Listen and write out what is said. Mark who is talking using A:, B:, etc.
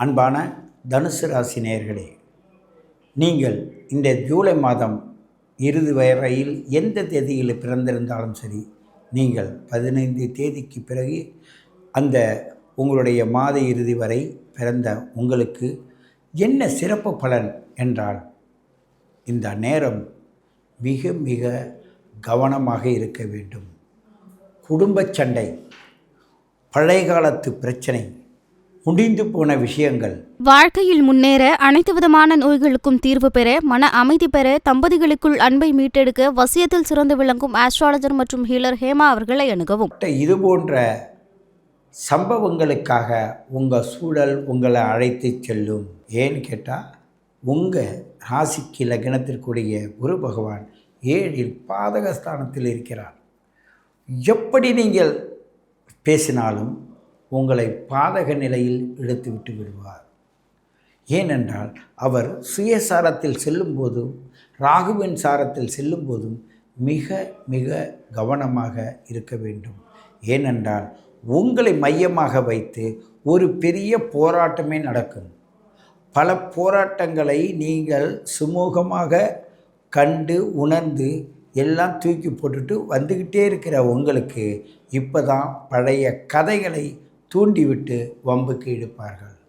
A: அன்பான தனுசு ராசி நேர்களே நீங்கள் இந்த ஜூலை மாதம் இறுதி வரையில் எந்த தேதியில் பிறந்திருந்தாலும் சரி நீங்கள் பதினைந்து தேதிக்கு பிறகு அந்த உங்களுடைய மாத இறுதி வரை பிறந்த உங்களுக்கு என்ன சிறப்பு பலன் என்றால் இந்த நேரம் மிக மிக கவனமாக இருக்க வேண்டும். குடும்பச் சண்டை பழைய காலத்து பிரச்சனை முடிந்து போன விஷயங்கள்.
B: வாழ்க்கையில் முன்னேற அனைத்து விதமான நோய்களுக்கும் தீர்வு பெற மன அமைதி பெற தம்பதிகளுக்குள் அன்பை மீட்டெடுக்க வசியத்தில் சிறந்து விளங்கும் ஆஸ்ட்ராலஜர் மற்றும் ஹீலர் ஹேமா அவர்களை அணுகவும்.
A: இது போன்ற சம்பவங்களுக்காக உங்கள் சூழல் உங்களை அழைத்து செல்லும். ஏன்னு கேட்டால் உங்கள் ராசிக்கு லக்னத்திற்குரிய குரு பகவான் ஏழில் பாதகஸ்தானத்தில் இருக்கிறார். எப்படி நீங்கள் பேசினாலும் உங்களை பாதக நிலையில் எடுத்துவிட்டு விடுவார். ஏனென்றால் அவர் சுயசாரத்தில் செல்லும்போதும் ராகுவின் சாரத்தில் செல்லும்போதும் மிக மிக கவனமாக இருக்க வேண்டும். ஏனென்றால் உங்களை மையமாக வைத்து ஒரு பெரிய போராட்டமே நடக்கும். பல போராட்டங்களை நீங்கள் சுமூகமாக கண்டு உணர்ந்து எல்லாம் தூக்கி போட்டுட்டு வந்துக்கிட்டே இருக்கிற உங்களுக்கு இப்போ தான் பழைய கதைகளை தூண்டிவிட்டு வம்புக்கு இழுப்பார்கள்.